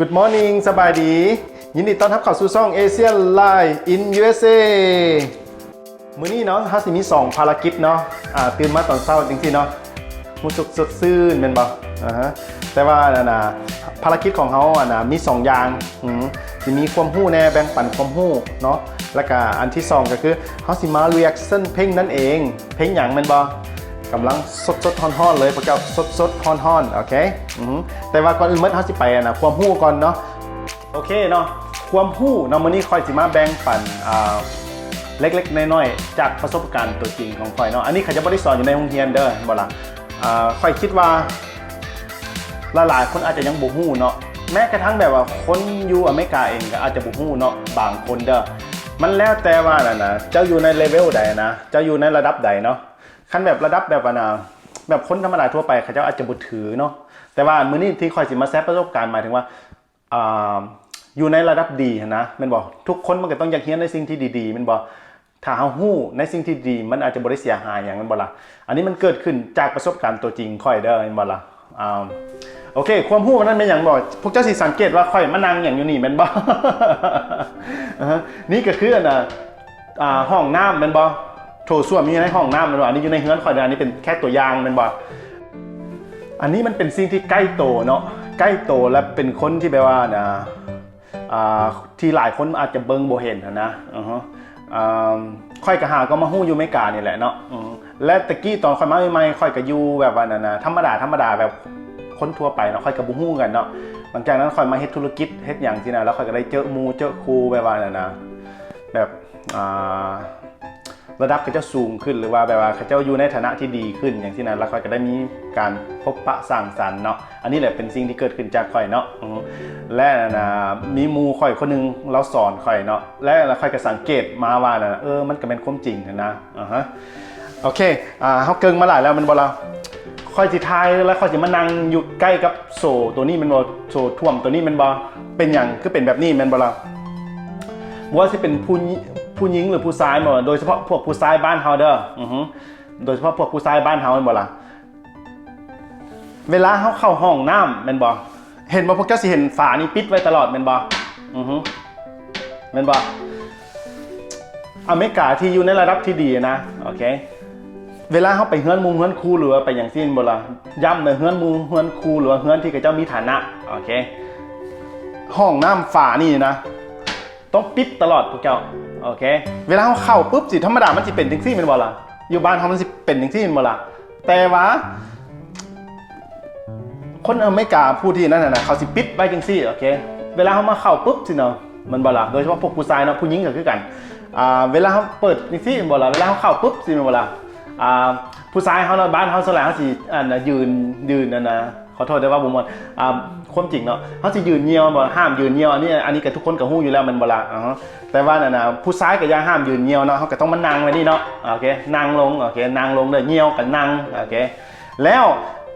Good morning สบายดี ยินดีต้อนรับเข้าสู่ช่อง Asian Live in USA มื้อนี้เนาะฮาสิมี 2 ภารกิจเนาะอ่าตื่นมาตอนเช้าจริงๆเนาะรู้สึกสดชื่นแม่นบ่อ่าฮะแต่ว่านั่นน่ะภารกิจของเฮาอะนะมี 2 อย่างอืมสิมีความรู้แน่แบ่งปันความรู้เนาะแล้วก็อันที่ 2 ก็คือเฮาสิมา reaction เพลงนั่นเอง เพลงหยังแม่นบ่ กำลังสดสดๆฮ้อนเลยพวกเจ้าสดสดๆฮ้อนโอเคอือหือแต่ว่าก่อนอื่นเมื่อเขาสิไปนะความหู้ก่อนเนาะโอเคเนาะความหู้เนาะมื้อนี้คอยสิมาแบ่งปันอ่าเล็กๆน้อยๆจากประสบการณ์ตัวจริงของคอยเนาะอันนี้เขาจะบ่ได้สอนอยู่ในโรงเรียนเด้อบ่ล่ะอ่าคอยคิดว่าหลายๆคนอาจจะยังบ่ฮู้เนาะแม้กระทั่งแบบว่าคนอยู่อเมริกาเองก็อาจจะบ่ฮู้เนาะบางคนเด้อมันแล้วแต่ว่าน่ะนะเจ้าอยู่ในเลเวลใดนะเจ้าอยู่ในระดับใดเนาะ ขั้นแบบระดับแบบว่านะแบบคนธรรมดาทั่วไปเขาเจ้าอาจจะบุถือเนาะแต่ว่ามื้อนี้ที่คอยสิมาแซฟประสบการณ์หมายถึงว่าอ่าอยู่ในระดับดีนะมันบอกทุกคนมันก็ต้องอยากเรียนในสิ่งที่ดีๆมันบอกถ้าเฮาฮู้ในสิ่งที่ดีมันอาจจะบ่ได้เสียหายอย่างมันบ่ล่ะอันนี้มันเกิดขึ้นจากประสบการณ์ตัวจริงค่อยเด้อมันบ่ล่ะอ่าโอเค ความรู้มันนั้นเป็นอย่างบ่พวกเจ้าสิสังเกตว่าค่อยมานั่งอย่างอยู่นี่แม่นบ่อ่าฮะนี่ก็คืออันน่ะอ่าห้องน้ำแม่นบ่ โถส้วมมีในห้องน้ำมันบ่อันนี้อยู่ในเฮือนคอยเดยวอันนี้เป็นแค่ตัวอย่างแมันบ่อันนี้มันเป็นสิ่งที่ใกล้โตเนาะใกล้โตและเป็นคนที่แบบว่านะอ่าที่หลายคนอาจจะเบิ่งบ่เห็นนะนะอือฮะอ่าค่อยก็หาก็มาฮู้อยู่ไม่กานี่แหละเนาะอือและตะกี้ตอนค่อยมาใหม่ๆค่อยก็อยู่แบบว่านั่นนะธรรมดาธรรมดาแบบคนทั่วไปเนาะค่อยก็บ่ฮู้กันเนาะหลังจากนั้นค่อยมาเฮ็ดธุรกิจเฮ็ดหยังที่นะแล้วค่อยก็ได้เจอมูเจอครูแบบว่านั่นนะแบบอ่า ระดับเขาเจ้าสูงขึ้นหรือว่าแบบว่าเขาเจ้าอยู่ในฐานะที่ดีขึ้นอย่างที่นั้นแล้วค่อยก็ได้มีการพบปะสร้างสรรค์เนาะอันนี้แหละเป็นสิ่งที่เกิดขึ้นจากข่อยเนาะและนะมีมูข่อยคนหนึงเราสอนข่อยเนาะและแล้วค่อยก็สังเกตมาว่านะเออมันก็เป็นความจริงนะนะอ่าฮะโอเคอ่าเฮาเกิงมาหลายแล้วมันบ่ล่ะค่อยสิทายแล้วค่อยสิมานั่งอยู่ใกล้กับโซตัวนี้แมันบ่โซท่วมตัวนี้แมันบ่เป็นหยังคือเป็นแบบนี้แมันบ่ล่ะว่าจะเป็นผู้ ผู้หญิงหรือผู้ชายหมดโดยเฉพาะพวกผู้ชายบ้านเฮาเด้ออือฮึโดยเฉพาะพวกผู้ชายบ้านเฮาแม่นบ่ล่ะเวลาเฮาเข้าห้องน้ำแม่นบ่เห็นบ่พวกเจ้าสิเห็นฝานี่ปิดไว้ตลอดแม่นบ่อือฮึแม่นบ่อเมริกาที่อยู่ในระดับที่ดีนะโอเคเวลาเขาไปเฮือนมุงเฮือนครูหรือว่าไปอย่างสิ้นบ่ล่ะย้ำเลยเฮือนมุงเฮือนครูหรือว่าเฮือนที่เขาเจ้ามีฐานะโอเค ห้องน้ำฝานี่นะ ต้องปิดตลอดพวกเจ้า โอเค เวลาเขาเข้าปุ๊บสิธรรมดามันสิเป็นจังซี่แมันบ่ล่ะอยู่บ้านเขามันสิเป็นจังซี่แมันบ่ล่ะแต่ว่าคนอเมริกาผู้ที่นั่นน่ะเขาสิปิดไว้จังซี่โอเค เวลาเขามาเข้าปุ๊บสิเนาะมันบ่ล่ะโดยเฉพาะพวกผู้ชายเนาะผู้หญิงก็คือกันอ่าเวลาเขาเปิดจังซี่แม่นบ่ล่ะเวลาเขาเข้าปุ๊บสิแม่นบ่ล่ะอ่าผู้ชายเขาเนาะบ้านเขาสลายเขาสิอันน่ะยืนยืนนั่นนะขอโทษด้วยว่าผมว่อ่า ความจริงเนาะเขาสิยืนเงียวบ่ห้ามยืนเงียวอันนี้อันนี้ก็ทุกคนก็ฮู้อยู่แล้วมันบ่ล่ะอ๋อแต่ว่านั่นน่ะผู้ชายก็ยังห้ามยืนเงียวเนาะเขาก็ต้องมานั่งไว้นี่เนาะโอเคนั่งลงโอเคนั่งลงเด้อเงียวก็นั่งโอเคแล้ว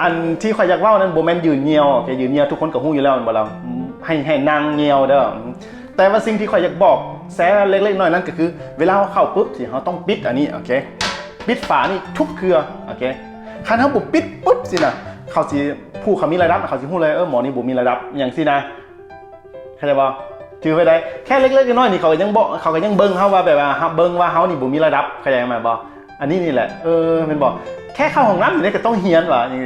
อันที่ข่อยอยากเว้านั้นบ่แมนยืนเงียวโอเคยืนเงียวทุกคนก็ฮู้อยู่แล้วม่นบ่ล่ะให้ให้นั่งเงียวเด้อแต่ว่าสิ่งที่ข่อยอยากบอกแซะเล็กๆน้อยนั่นก็คือ เวลาเขาเข้าปุ๊บสิเขาต้องปิดอันนี้โอเคปิดฝานี่ทุกเครือโอเคคันเขาบุปิดปุ๊บสินะ เขาสิผู้เขามีรายรับเขาสิพูดเลยเออหมอนี่บุมีรายรับอย่างสินะเข้าใจป่ถือไว้ได้แค่เล็กๆน้อยๆนี่เขาก็ยังบอกเขาก็ยังเบิ้งเขาว่าแบบว่าเบิ้งว่าเขานี่บุมีรายรับเข้าใจไหมบออันนี้นี่แหละเออมันบอกแค่เข้าห้องน้ำอยู่นี่ก็ต้องเฮียนว่ะนี่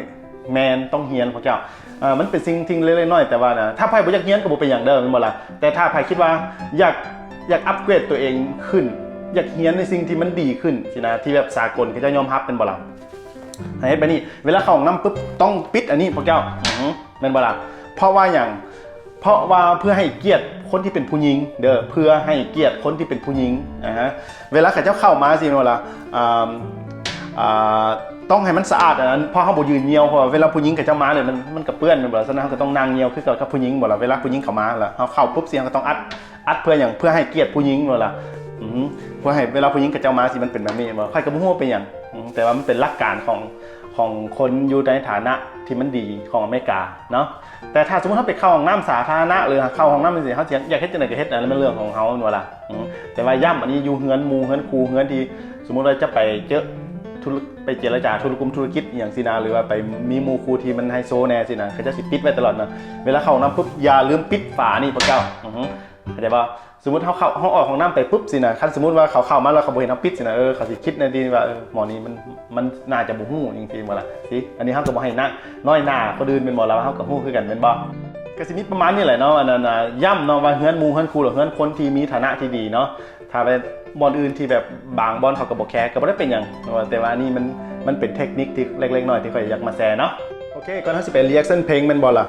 แมนต้องเฮียนพระเจ้าเออมันเป็นสิ่งทิ้งเล็กๆน้อยแต่ว่านะถ้าไพ่บ่อยากเฮียนก็บ่เป็นอย่างเดิมมันบ่ล่ะแต่ถ้าไพ่คิดว่าอยากอยากอัปเกรดตัวเองขึ้น อยากเฮียนในสิ่งที่มันดีขึ้นสินะที่แบบสากลเขาจะยอมรับเป็นบ่ล่ะ ให้เฮ็ดไปนี่เวลาเข้าห้องน้ำปุ๊บต้องปิดอันนี้พวกเจ้าอือหือแม่นบ่ล่ะเพราะว่าอย่างเพราะว่าเพื่อให้เกียรติคนที่เป็นผู้หญิง เด้อเพื่อให้เกียรติคนที่เป็นผู้หญิงนะฮะเวลาเขาเจ้าเข้ามาสิบ่ล่ะอ่าต้องให้มันสะอาดอันนั้นเพราะเขาบยืนเงียวเพราะเวลาผู้หญิงเขาเจ้ามาเลยมันมันก็เปื้อนแม่นบ่ล่ะฉะนั้นเขาก็ต้องนั่งเงียวคือกับผู้หญิงบ่ล่ะเวลาผู้หญิงเข้ามาแล้วเขาเข้าปุ๊บเสียงก็ต้องอัดอัดเพื่ออย่างเพื่อให้เกียรติผู้หญิงบ่ล่ะ อืมเพื่อให้เวลาผู้หญิงกับเจ้ามาสิมันเป็นแบบนี้บ่ใครก็บ่ฮู้ว่าเป็นหยังอืมแต่ว่ามันเป็นหลักการของของคนอยู่ในฐานะที่มันดีของอเมริกาเนาะแต่ถ้าสมมติเขาไปเข้าห้องน้ำสาธารณะหรือเข้าห้องน้ำเป็นสิเขาสิอยากเฮ็ดจังไดก็เฮ็ดอันนั้นเป็นเรื่องของเขาเนาะล่ะอืมแต่ว่าย่ำอันนี้อยู่เฮือนหมูเฮือนครูเฮือนที่ สมมติว่าจะไปเจอธุรไปเจรจาธุรกุมธุรกิจอย่างสินะหรือว่าไปมีหมูครูที่มันไฮโซแน่สินะเขาจะสิปิดไว้ตลอดนะเวลาเข้าห้องน้ำปุ๊บอย่าลืมปิดฝานี่พระเจ้าอือฮึ เข้าใจป่ะสมมติเขาเข้าห้องออกห้องน้ำไปปุ๊บสินะคันสมมติว่าเขาเข้ามาแล้วเขาบ่เห็นเอาปิดสินะเออเขาสิคิดในดีว่าเออหมอนี้มันมันน่าจะบ่ฮู้จริงๆบ่ล่ะสิอันนี้เฮาก็บ่ให้นะน้อยหน้าคนอื่นเป็นบ่แล้วเฮาก็ฮู้คือกันเป็นบ่ก็สิมีประมาณนี้แหละเนาะอันนั้นย่ำเนาะว่าเฮือนมูเฮือนครูหรือเฮือนคนที่มีฐานะที่ดีเนาะถ้าไปบอลอื่นที่แบบบางบอลเขาก็บอกแคร์ก็บ่ได้เป็นหยังแต่ว่านี่มันมันเป็นเทคนิคที่เล็กๆน้อยที่ข่อยอยากมาแชร์เนาะโอเคก่อนที่สิเป็นรีแอคชั่นเพลงมันบอลล่ะ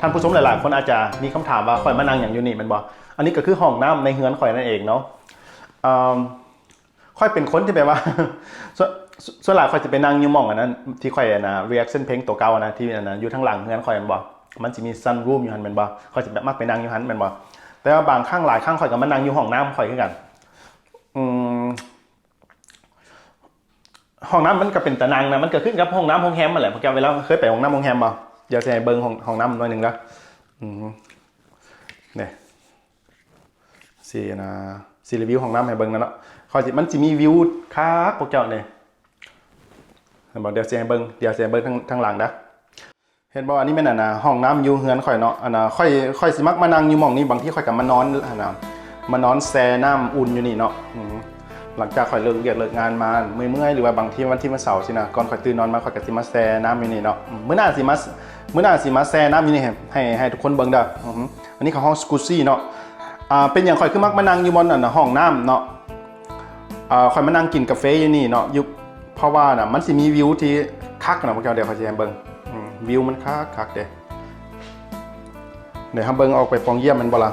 ท่านผู้ชมหลายๆ คนอาจจะมีคำถามว่าข่อยมานั่งอย่างอยู่นี่มันบอล อันนี้ก็คือห้องน้ำในเฮือนข่อยนั่นเองเนาะอืมข่อยเป็นคนที่แบบว่าส่วนหลายข่อยจะไปนั่งอยู่มองอันนั้นที่ข่อยอะนะรีแอคชั่นเพลงตัวเก่าอะนะที่อันนั้นอยู่ทางหลังเฮือนข่อยมันบอมันจะมีซันรูมอยู่หันม่นบ่ข่อยจะแบบมักไปนั่งอยู่หันม่นบ่แต่ว่าบางครั้งหลายครั้งข่อยก็มานั่งอยู่ห้องน้ำข่อยคือกันอืมห้องน้ำมันก็เป็นตะนังนะมันเก็ขึ้นกับห้องน้ำห้องแฮมมาแหละพราะแกเวลาเคยไปห้องน้ำห้องแฮมบ่เดี๋ยวจะให้เบิ่งห้องห้องน้ำหน่อยหนึ่งละอืมเนี่ย สีนะสีรีวิวห้องน้ำให้เบิ่งนั่นเนาะข่อยสิมันสิมีวิวคักพวกเจ้าเนี่ยเห็นบ่เดี๋ยวสิให้เบิ่งเดี๋ยวสิให้เบิ่งทางทางหลังนะเห็นบอกอันนี้แม่นอะนะห้องน้ำอยู่เฮือนข่อยเนาะอันน่ะข่อยข่อยสิมักมานั่งอยู่หม่องนี้บางทีข่อยก็มานอนอันน่ะมานอนแช่น้ำอุ่นอยู่นี่เนาะหลังจากข่อยเลิกเรียนเลิกงานมาเมื่อยๆหรือว่าบางที่วันที่วันเสาร์สินะก่อนข่อยตื่นนอนมาข่อยก็สิมาแช่น้ำอยู่นี่เนาะอืมมื้อหน้าสิมามื้อหน้าสิมาแช่น้ำอยู่นี่ให้ให้ให้ทุกคนเบิ่งเด้ออือหืออันนี้เขาห้องสกูซี่เนาะ อ่าเป็นอย่างข่อยคือมักมานั่งอยู่บนอันน่ะห้องน้ำเนาะอ่าคอยมานั่งกินกาแฟอยู่นี่เนาะยุเพราะว่าน่ะมันสิมีวิวที่คักนะพวกเจ้าเดี๋ยวเขาจะให้เบิ่งอืมวิวมันคักคักเด้เดี๋ยวเฮาเบิ่งออกไปปองเยี่ยมมันบ่ล่ะ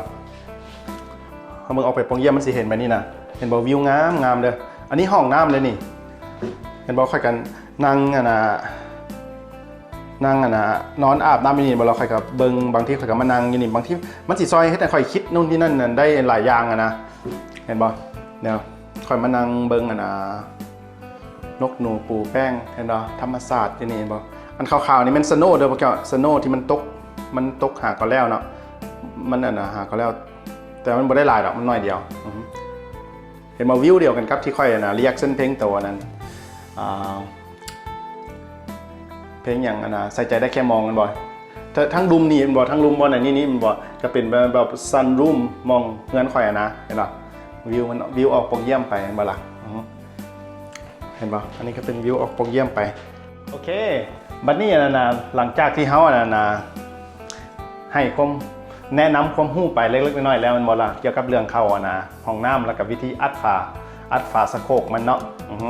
เฮาเบิ่งออกไปปองเยี่ยมมันสิเห็นแบบนี้นะเห็นบ่วิวงามงามเด้ออันนี้ห้องน้ำเลยนี่เห็นบ่ค่อยกันนั่งอะนะ นั่งอะนะนอนอาบน้ำอยู่นี่บ่เราค่อยกับเบิงบางทีค่อยก็มานั่งยู่นี่บางทีมันสิซอยให้ค่อยคิดนู่นนี่นั่นน่ะได้หลายอย่างอะนะเห็นบ่เนี่ยคอยมานั่งเบิงอะนะนกหนูปูแป้งเห็นบ่ธรรมศาสตร์ที่นี่บ่อันขาวๆนี่มันสโนว์เด้อพวกเจ้าสโนว์ที่มันตกมันตกหาก็แล้วเนาะมันอะนะหาก็แล้ว แต่มันบ่ได้หลายดอกมันน้อยเดียวเห็นมาวิวเดียวกันครับที่ค่อยอะนะเรียกเส้นเพลงตัวนั้นอ่า เพลงอย่างอะนะใส่ใจได้แค่มองกันบ่ถ้าทั้งรุมนี่มันบ่ทั้งรุมบ่น่ะนี่นี่มันบ่ก็เป็นแบบซันรูมมองเงินค่อยอะนะเห็นบ่วิวมันวิวออกปงเยี่ยมไปเห็นบ่ล่ะเห็นบ่อันนี้ก็เป็นวิวออกปงเยี่ยมไปโอเคบัดนี้นะนะหลังจากที่เฮาอนะนะให้ความแนะนำความรู้ไปเล็กๆน้อยๆแล้วมันบ่ล่ะเกี่ยวกับเรื่องเข้าอนะห้องน้ำแล้วก็วิธีอัดฝาอัดฝาสะโคกมันเนาะอือฮึ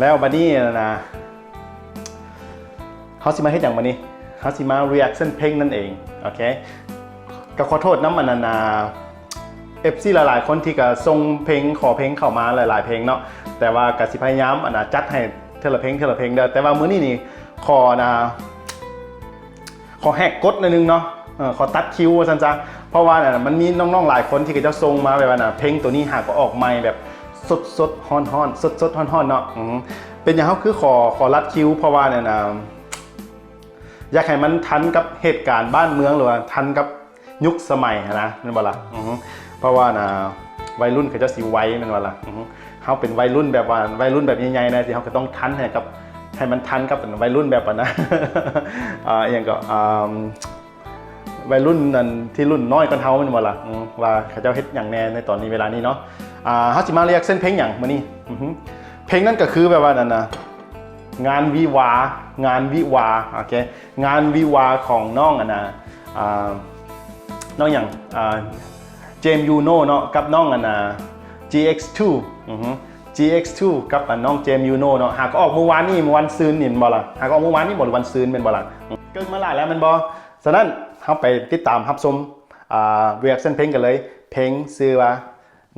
แล้วบัดนี้นะนะ เฮาสิมาเฮ็ดหยังบัดนี้เฮาสิมา reaction เพลงนั่นเองโอเคก็ขอโทษน้ำมันนานาเอฟซีหลายๆ คนที่ก็ส่งเพลงขอเพลงเข้ามาหลาย ๆ เพลงเนาะแต่ว่ากสิพยายามอนนะจัดให้เทละเพลงเทละเพลงเด้อแต่ว่ามื้อนี้นี่ขอนะขอแหกกฎนิดนึงเนาะขอตัดคิวซันจ้ะเพราะว่าน่ะมันมีน้องๆหลายคนที่ก็จะส่งมาแบบว่าน่ะเพลงตัวนี้หากก็ออกใหม่แบบสดสดๆฮ้อนฮอนสดสดๆฮ้อนฮอนๆเนาะเป็นอย่างเขาคือขอขอรัดคิวเพราะว่าเนี่ยนะ อยากให้มันทันกับเหตุการณ์บ้านเมืองหรือว่าทันกับยุคสมัยนะนั่นบ่ละเพราะว่านะวัยรุ่นเขาจะสิไว้แมันบ่ละเฮาเป็นวัยรุ่นแบบว่าวัยรุ่นแบบใหญ่ๆนะสิเฮาก็ต้องทันให้กับให้มันทันกับวัยรุ่นแบบนะอ่าอย่างก็อ่าวัยรุ่นนั้นที่รุ่นน้อยกว่าเฮามันบ่ละว่าเขาจ้าเฮ็ดหยังแน่ในตอนนี้เวลานี้เนาะอ่าเฮาสิมาเรียกเส้นเพลงหยังมื้อนี้เพลงนั้นก็คือแบบว่านั่นนะ งานวิวางานวิวาโอเคงานวิวาของน้องอะนะอ่าน้องอย่างเจมยูโน่เนาะกับน้องอะนะ GX2 อือ GX2 กับน้องเจมยูโน่เนาะหากออกเมื่อวานนี่เมื่อวันซืนนี่ม่นบ่ล่ะหากออกเมื่อวานนี่บ่หรือวันซืนเป็นบ่ล่ะเกิดมาหลายแล้วมันบ่ฉะนั้นเฮาไปติดตามรับชมเรียกเส้นเพลงกันเลย เพลงชื่อว่า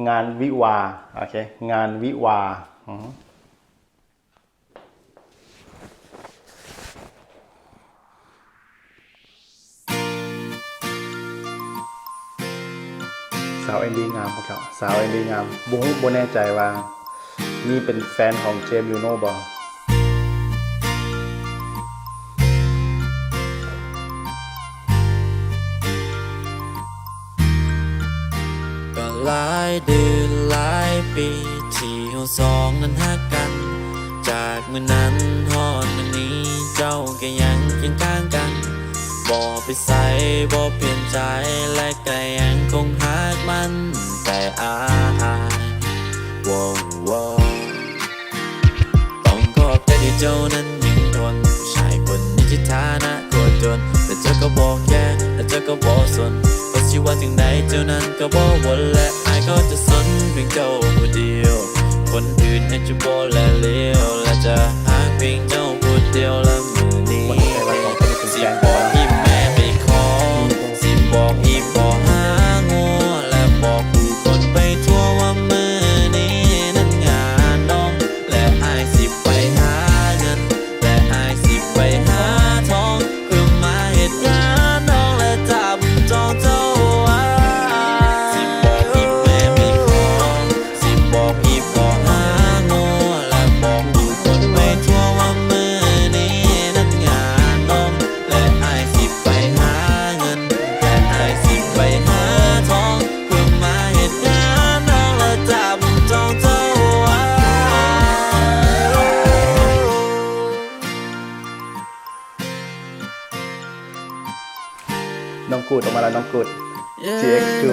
งานวิวาโอเคงานวิวาอือ สาวเอ็นดีงามพวกเขาสาวเอ็นดีงามบูฮูบแน่ใจว่า นี่เป็นแฟนของเจมส์ยูโนบอก็หลายเดือนหลายปีที่เราสองนั้นหักกัน จากเมื่อนั้นฮอดมือนี้เจ้าก็ยังเคียงข้างกัน บ่ไปใส่บ่เปลี่ยนใจและก็ยังคงหักมันแต่อายว้าวว้าวต้องขอบใจที่เจ้านั้นยังทนชายคนนี้ที่ฐานะโคตรจนแต่เจ้าก็บอกแค่แต่เจ้าก็บอกสนว่าชีว่าถึงใดเจ้านั้นก็บอกวนและอายก็จะสนเพียงเจ้าผู้เดียว คนอื่นให้จะบอกและเลี้ยวและจะหากเพียงเจ้าผู้เดียวและ น้องกูดออกมาแล้วน้องกูด GX2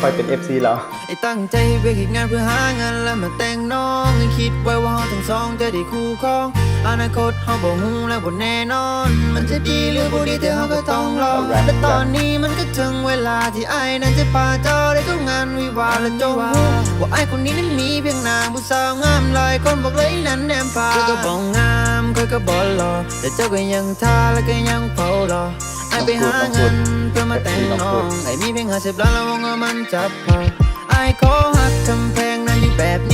ค่อยเป็น FC แล้ว ไอ้ตั้งใจไปคิดงานเพื่อหาเงินแล้วมาแต่งน้องไอ้คิดไว้ว่าเราทั้งสองจะได้คู่ครอง อนาคตเราบ่ฮู้และบ่แน่นอน มันจะดีหรือบ่ดีแต่เราก็ต้องลอง Alright และตอนนี้มันก็ถึงเวลาที่ไอ้นั้นจะพาเจ้าได้ทุกงานวิวาห์และจงรู้ว่าไอ้คนนี้นั้นมีเพียงนางผู้สาวงามหลายคนบอกเลยนั้นแนมพาเธอก็บอกงามเคยก็บอกหล่อแต่เจ้าก็ยังท่าและก็ยังเฝ้ารอไอ้ไปหาเงิน เพื่อมาแต่งน้องไอ้มีเพียงห้าสิบล้านแล้ววงเงินมันจับพอไอ้ขอหักกำแพงนั้นอยู่แบบนี้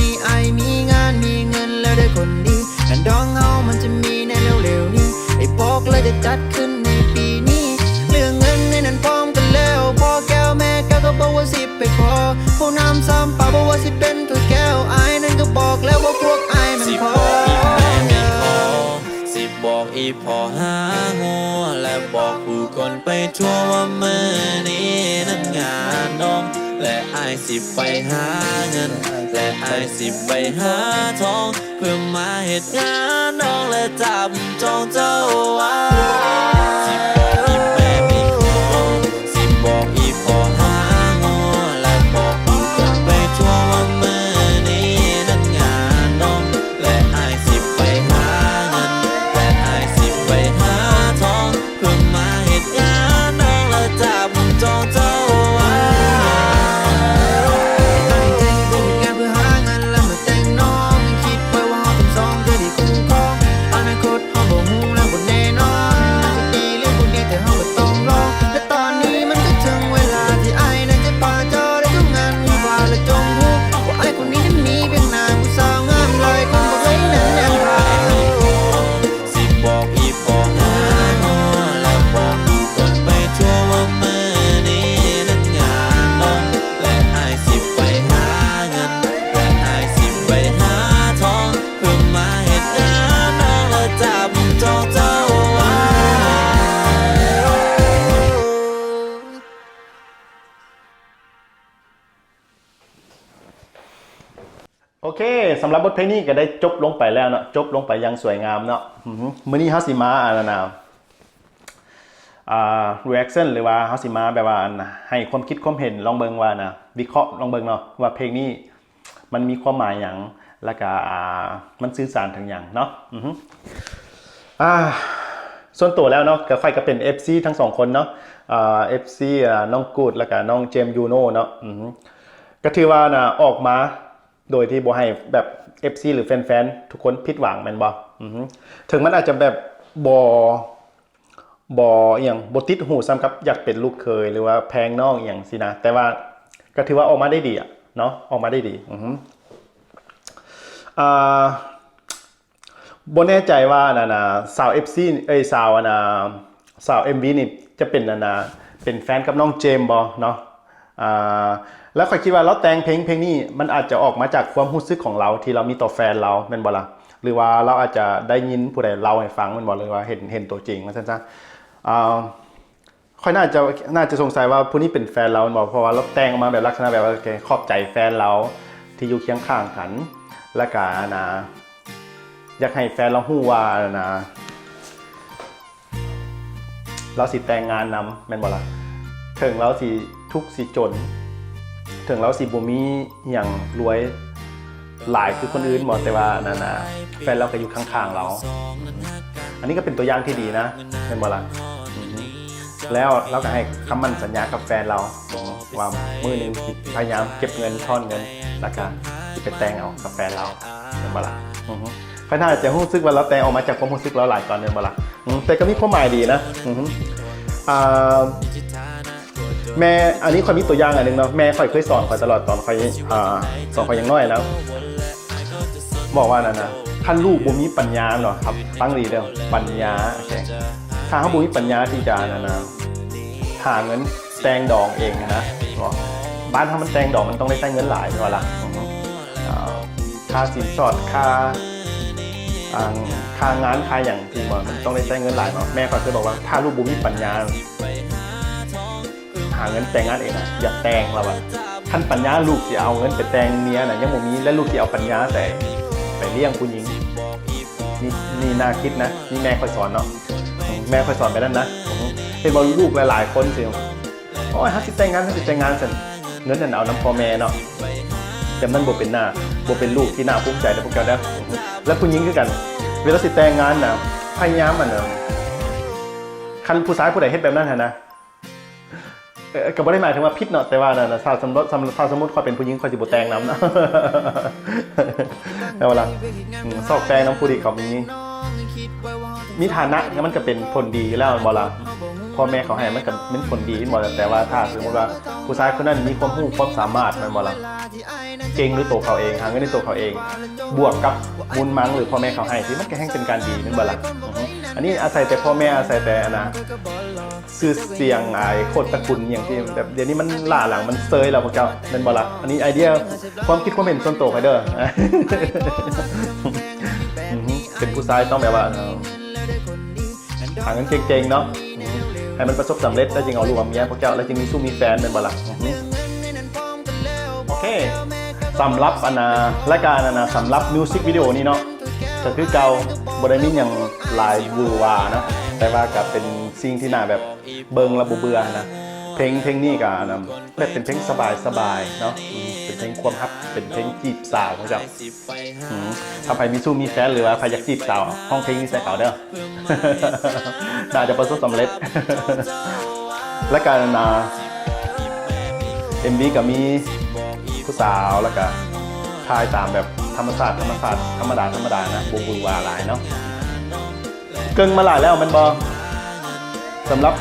ทั่วว่ามือนี้นั้นงานน้อง และอายสิไปหาเงิน และอายสิไปหาทอง เพื่อมาเหตุงานน้องและจับจองเจ้าไว้ สำหรับบทเพลงนี้ก็ได้จบลงไปแล้วเนาะจบลงไปยังสวยงามเนาะมื้อนี้เฮาสิมาอ่านะอ่า reaction หรือว่าเฮาสิมาแบบว่าให้ความคิดความเห็นลองเบิ่งว่านะวิเคราะห์ลองเบิ่งเนาะว่าเพลงนี้มันมีความหมายหยังแล้วก็อ่ามันสื่อสารถึงหยังเนาะอืออ่าส่วนตัวแล้วเนาะก็ค่อยก็เป็น FC ทั้งสองคนเนาะอ่า FC อ่าน้องกูดแล้วก็น้องเจมส์ยูโน่เนาะอือก็ถือว่านะออกมา โดยที่บ่ให้แบบ FC หรือแฟนๆ ทุกคนผิดหวังแม่นบ่อือหือถึงมันอาจจะแบบบ่บ่อย่างบ่ติดหูซ้ำครับอยากเป็นลูกเคยหรือว่าแพงน้องอย่างสินะ แต่ว่าก็ถือว่าออกมาได้ดีอะเนาะออกมาได้ดีอืออ่าบ่แน่ใจว่านะนะสาว FC เอ้ยสาวอะนะสาว MV นี่จะเป็นนะนะเป็นแฟนกับน้องเจมบ่เนาะ แล้วค่อยคิดว่าเราแต่งเพลงเพลงนี้มันอาจจะออกมาจากความรู้สึกของเราที่เรามีต่อแฟนเราแม่นบ่ล่ะหรือว่าเราอาจจะได้ยินผู้ใดเล่าให้ฟังม่นบ่หรือว่าเห็นเห็นตัวจริงว่าซั่นซะอ่าค่อยน่าจะน่าจะสงสัยว่าผู้นี้เป็นแฟนเราแม่นบ่เพราะว่าเราแต่งออกมาแบบลักษณะแบบว่าขอบใจแฟนเราที่อยู่เคียงข้างกัน และก็นะอยากให้แฟนเราฮู้ว่านะเราสิแต่งงานนำแม่นบ่ล่ะถึงเราสิ ทุกสิจน ถึงเราสิบ่มีอย่างรวยหลายคือคนอื่นหมดแต่ว่านั่นนะแฟนเราก็อยู่ข้างๆเรา อันนี้ก็เป็นตัวอย่างที่ดีนะเป็นบ่ล่ะแล้วเราก็ให้คำมั่นสัญญากับแฟนเราว่ามือหนึ่งพยายามเก็บเงินท่อนเงินแล้วก็ไปแต่งเอากับแฟนเราเป็นบ่ล่ะอือฮึแฟนน่าจะรู้สึกว่าเราแต่งออกมาจากความรู้สึกเราหลายก่อนเป็นบ่ล่ะแต่ก็มีความหมายดีนะอ่า แม่อันนี้คอยมีตัวอย่างอันหนึ่งเนาะแม่คอยเคยสอนคอยตลอดตอนคอยอ่าสอนคอยยังน้อยนะบอกว่านั่นนะท่านลูกบ่มีปัญญาเนาะครับตั้งดีเดียวปัญญาโอเคถ้าเขาบ่มีปัญญาที่จะนั่นะหาเงินแตงดองเองนะบอกบ้านถ้ามันแตงดองมันต้องได้ใช้เงินหลายใช่ไหมล่ะค่าสินสอดค่าค่างานค่าอย่างที่มันต้องได้ใช้เงินหลายเนาะแม่ก็เคยบอกว่าถ้าลูกบ่มีปัญญาาเงินแต่งงานเองนะอย่าแต่งเราอะท่านปัญญาลูกที่เอาเงินไปแต่งเมียน่ะยังบ่มีและลูกที่เอาปัญญาแต่ไปเลี้ยงผู้หญิงนี่นี่น่าคิดนะนี่แม่คอยสอนเนาะแม่คอยสอนไปนั่นนะเป็นบอลลูกหลายๆคนสิโอ้ยฮัสิแต่งงานฮัสิแต่งงานสร็จเงินนั่นเอาน้ำพ่อแม่เนาะแต่มันบ่เป็นหน้าบ่เป็นลูกที่น่าภูมิใจนะพวกเจ้าเด้และผู้หญิงคือกัน เวลาสิแต่งงานนะพยายามมันน่ะคันผู้ชายผู้ใดเฮ็ดแบบนั้นหั่นนะ เออก็ไม่ได้หมายถึงว่าพิษเนาะแต่ว่าน่ะนะถ้าสมมติถ้าสมมติคอยเป็นผู้หญิงคอยสิบแตงน้ำนะแล้วเวลาอืมซอกแตงน้ำผู้ดีเขามีมีฐานะงั้นมันก็เป็นผลดีแล้วบอละพ่อแม่เขาให้มันก็เป็นผลดีบอละแต่ว่าถ้าสมมติว่าผู้ชายคนนั้นมีความรู้ความสามารถมันบอละเก่งหรือตัวเขาเองหาเงินในตัวเขาเอง บวกกับบุญมังหรือพ่อแม่เขาให้ที่มันก็แห่งเป็นการดีนั่นบอละอือฮึอันนี้อาศัยแต่พ่อแม่อาศัยแต่อนนะ ชื่อเสียงไอ้โคตรตระกุลอย่างที่แบบเดี๋ยวนี้มันล่าหลังมันเซยแล้วพวกเจ้าเป็นบอละอันนี้ไอเดียความคิดความเห็นส่วนตัวใครเด้อเป็นผู้ชายต้องแบบว่าเอ่อหาเงินเก่งๆเนาะให้มันประสบสำเร็จแล้วจึงเอาลูกเอาเมียพวกเจ้าแล้วจึงมีสู้มีแฟนเป็นบอละโอเคสำหรับอนารายการอนาสำหรับมิวสิกวิดีโอนี้เนาะก็คือเก่าบได้มีอย่างลายบูวานะแต่ว่าก็เป็นสิ่งที่น่าแบบ เบิงระบบเบือนะเพลงเพลงนี้ก็นะแบบเป็นเพลงสบายสบายเนาะเป็นเพลงความฮับเป็นเพลงจีบสาวนะครับถ้าใครมีสู้มีแฟนหรือว่าใครอยากจีบสาวห้องเพลงนี้ใส่เขาเด้อน่าจะประสบสำเร็จ และการนาเอ็มบีก็มีผู้สาวแล้วก็ถ่ายตามแบบธรรมศาสตร์ธรรมศาสตร์ธรรมดาธรรมดานะบูบูวาหลายเนาะเกิงมาหลายแล้วมันบอสำหรับ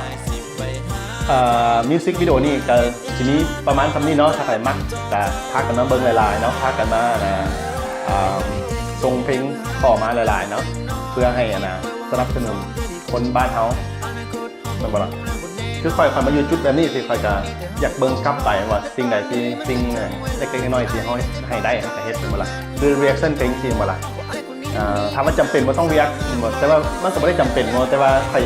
มิวสิกวิดีโอนี่ก็ทีนี้ประมาณคำนี้เนาะถ้าใครมักแต่พากันมาเบิ้งหลายๆเนาะพากันมานะอ่าส่งเพลงขอมาหลายๆเนาะเพื่อให้อนะสนับสนุนคนบ้านเขาแมันบ่ล่ะคือคอยคอยมาอยู่จุดแบบนี้สิคอยจะอยากเบิ่งกลับไปว่าสิ่งใดที่สิ่งเล็กๆน้อยๆที่เขาให้ได้ให้เฮ็ดเป็นบ่ล่ะคือเรียกเส้นเพลงที่บ่ล่ะอ่าถามว่าจำเป็นบ่ต้องเรียกแต่ว่ามันก็บ่ได้จำเป็นแต่ว่าใคร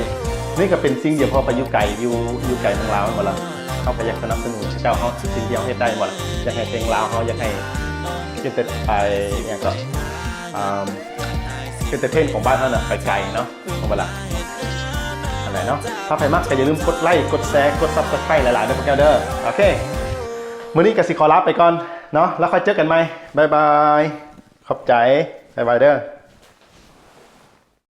นี่ก็เป็นสิ่งเดียวพอไปอยู่ไกลอยู่อยู่ไกลทางลาวบ่ล่ะเขาก็อยากสนับสนุนเจ้าเขาสิ่งเดียวเฮ็ดได้บ่ล่ะอยากให้เพลงลาวเขาอยากให้เป็นแต่ไปอย่างก็เป็นแต่เทรนของบ้านเขาน่ะไปไกลเนาะบ่ล่ะอะไรเนาะถ้าใครมักก็อย่าลืมกดไลค์กดแชร์กดซับสไครต์หลายๆด้วยพวกแกเด้อโอเคมื้อนี้กสิขอลาไปก่อนเนาะแล้วค่อยเจอกันใหม่บายบายขอบใจบายบายเด้อ